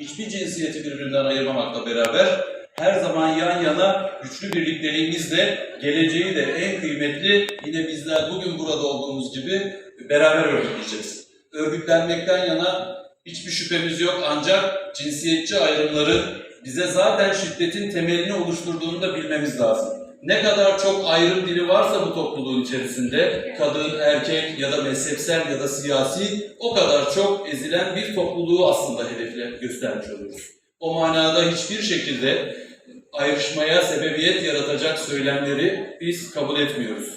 hiçbir cinsiyeti birbirinden ayırmamakla beraber her zaman yan yana güçlü birlikteliğimizle geleceği de en kıymetli yine bizler bugün burada olduğumuz gibi beraber örgütleyeceğiz. Örgütlenmekten yana hiçbir şüphemiz yok ancak cinsiyetçi ayrımların bize zaten şiddetin temelini oluşturduğunu da bilmemiz lazım. Ne kadar çok ayrım dili varsa bu topluluğun içerisinde, kadın, erkek ya da mezhepsel ya da siyasi, o kadar çok ezilen bir topluluğu aslında hedefle göstermiş oluyoruz. O manada hiçbir şekilde ayrışmaya sebebiyet yaratacak söylemleri biz kabul etmiyoruz.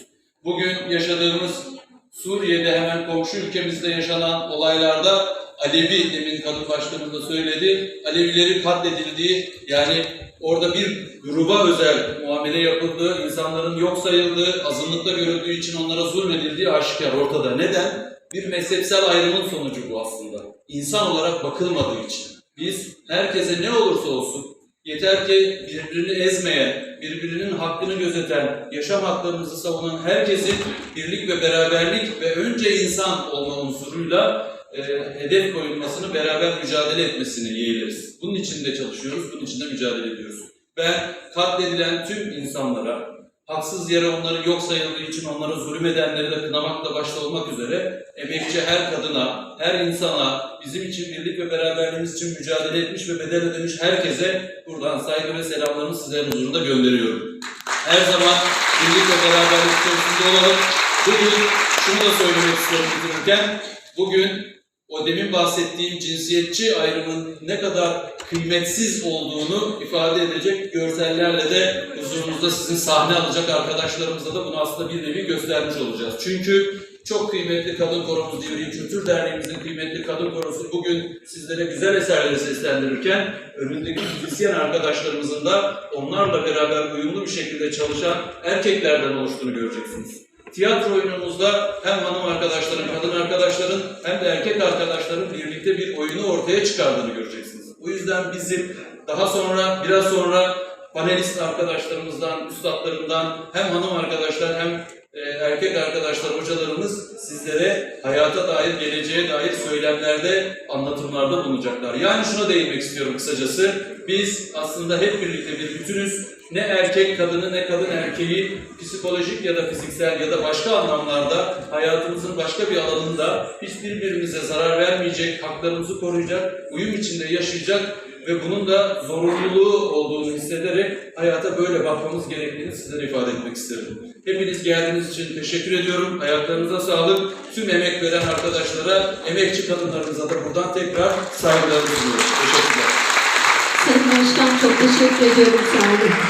Bugün yaşadığımız Suriye'de hemen komşu ülkemizde yaşanan olaylarda Alevi demin kadın başkanım da söyledi. Alevileri katledildiği yani orada bir gruba özel muamele yapıldığı, insanların yok sayıldığı, azınlıkta görüldüğü için onlara zulmedildiği aşikar ortada. Neden? Bir mezhepsel ayrımın sonucu bu aslında. İnsan olarak bakılmadığı için. Biz herkese ne olursa olsun yeter ki birbirini ezmeyen, birbirinin hakkını gözeten, yaşam haklarımızı savunan herkesin birlik ve beraberlik ve önce insan olma unsuruyla e, hedef koyulmasını, beraber mücadele etmesini yeğleriz. Bunun için de çalışıyoruz, bunun için de mücadele ediyoruz. Ben katledilen tüm insanlara, haksız yere onları yok sayıldığı için onlara zulüm edenleri de kınamakla başta olmak üzere emekçi her kadına, her insana, bizim için birlik ve beraberliğimiz için mücadele etmiş ve bedel ödemiş herkese buradan saygı ve selamlarımı sizlerin huzurunda gönderiyorum. Her zaman birlik ve beraberlik içerisinde olalım. Bugün şunu da söylemek istiyorum bitirirken, bugün o demin bahsettiğim cinsiyetçi ayrımın ne kadar kıymetsiz olduğunu ifade edecek görsellerle de huzurunuzda sizin sahne alacak arkadaşlarımıza da bunu aslında bir nevi göstermiş olacağız. Çünkü çok kıymetli Kadın Koromuz Divriği Kültür Derneğimizin kıymetli Kadın Korosu bugün sizlere güzel eserleri seslendirirken önündeki müzisyen arkadaşlarımızın da onlarla beraber uyumlu bir şekilde çalışan erkeklerden oluştuğunu göreceksiniz. Tiyatro oyunumuzda hem hanım arkadaşların, kadın arkadaşların hem de erkek arkadaşların birlikte bir oyunu ortaya çıkardığını göreceksiniz. O yüzden bizim daha sonra, biraz sonra panelist arkadaşlarımızdan, üstadlarından hem hanım arkadaşlar hem e, erkek arkadaşlar, hocalarımız hayata dair, geleceğe dair söylemlerde, anlatımlarda bulunacaklar. Yani şuna değinmek istiyorum kısacası. Biz aslında hep birlikte bir bütünüz. Ne erkek kadını ne kadın erkeği psikolojik ya da fiziksel ya da başka anlamlarda hayatımızın başka bir alanında hiç birbirimize zarar vermeyecek, haklarımızı koruyacak, uyum içinde yaşayacak ve bunun da zorunluluğu hissederek hayata böyle bakmamız gerektiğini sizlere ifade etmek isterim. Hepiniz geldiğiniz için teşekkür ediyorum. Ayaklarınıza sağlık. Tüm emek veren arkadaşlara, emekçi kadınlarımıza da buradan tekrar saygılarımı sunuyorum. Teşekkürler. Sayın Başkan çok teşekkür ediyorum. Sağ olun.